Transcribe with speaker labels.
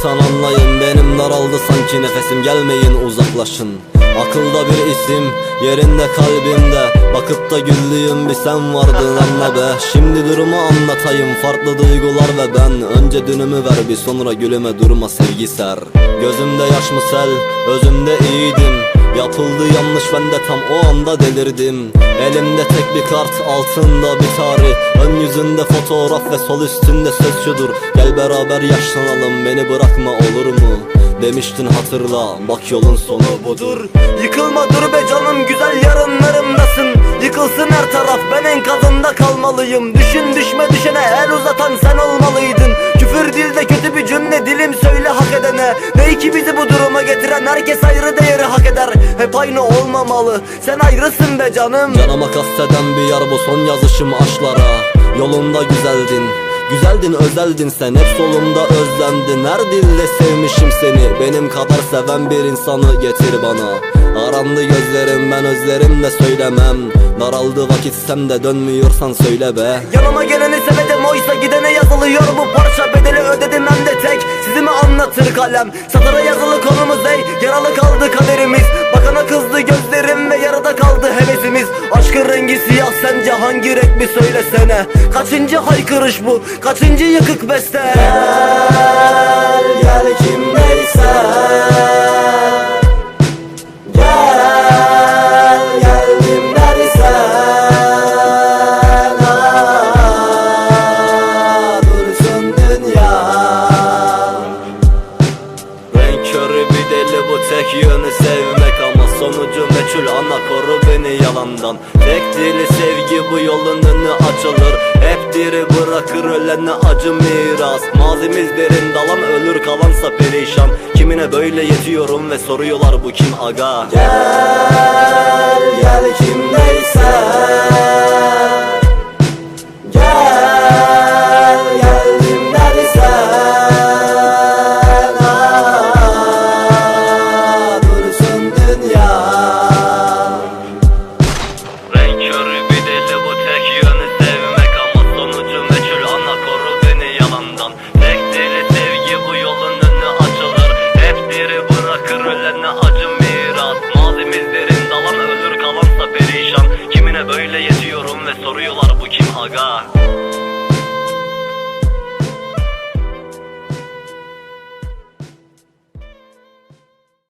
Speaker 1: varsan anlayın Benim daraldı sanki nefesim. Gelmeyin uzaklaşın. Akılda bir isim yerinde kalbimde. Bakıp da güldüğüm bir sen vardın anla be. Şimdi durumu anlatayım farklı duygular ve ben. Önce dünümü ver bir sonra gülüme durma sevgi ser. Gözümde yaş mı sel özümde iyiydim Yapıldı yanlış ben de tam o anda delirdim. Elimde tek bir kart altında bir tarih. Ön yüzünde fotoğraf ve sol üstünde söz şudur. Gel beraber yaşlanalım beni bırakma olur mu? Demiştin hatırla bak yolun sonu budur.
Speaker 2: Yıkılma dur be canım güzel yarınlarımdasın. Yıkılsın her taraf ben enkazında kalmalıyım. Düşün düşme düşene el uzatan sen olmalıydın Küfür dilde kötü bir cümle dilim söyle hak edene. Ne ki bizi bu duruma getiren herkes ayrı değeri hak eder. Hep aynı olmamalı sen ayrısın be canım.
Speaker 1: Canıma kasteden bir yer bu son yazışım aşklara Yolunda güzeldin Güzeldin özeldin sen. Hep solumda özlendin. Her dille sevmişim seni. Benim kadar seven bir insanı getir bana. Arandı gözlerim ben özlerimle söylemem Daraldı vakit sen de dönmüyorsan söyle be.
Speaker 2: Yanıma geleni sevedim oysa gidene yazılıyor bu parça. Bedeli ödedim hem de tek. Sizi mi anlatır kalem? Satıra yazılı konumuz ey. Yaralı kaldı kaderimiz. Bakana kızdı gözlerim ve yarıda kaldı hevesimiz. Aşkın rengi siyah. Sence hangi renk bir söylesene? Kaçıncı haykırış bu? Kaçıncı yıkık beste
Speaker 1: deli bu tek yönü sevmek Ama sonucu meçhul. Ana koru beni yalandan. Tek dili sevgi bu yolun önü açılır. Hep diri bırakır ölene acı miras. Mazimiz derin dalan ölür kalansa perişan. Kimine böyle yetiyorum ve soruyorlar bu kim aga?
Speaker 2: Gel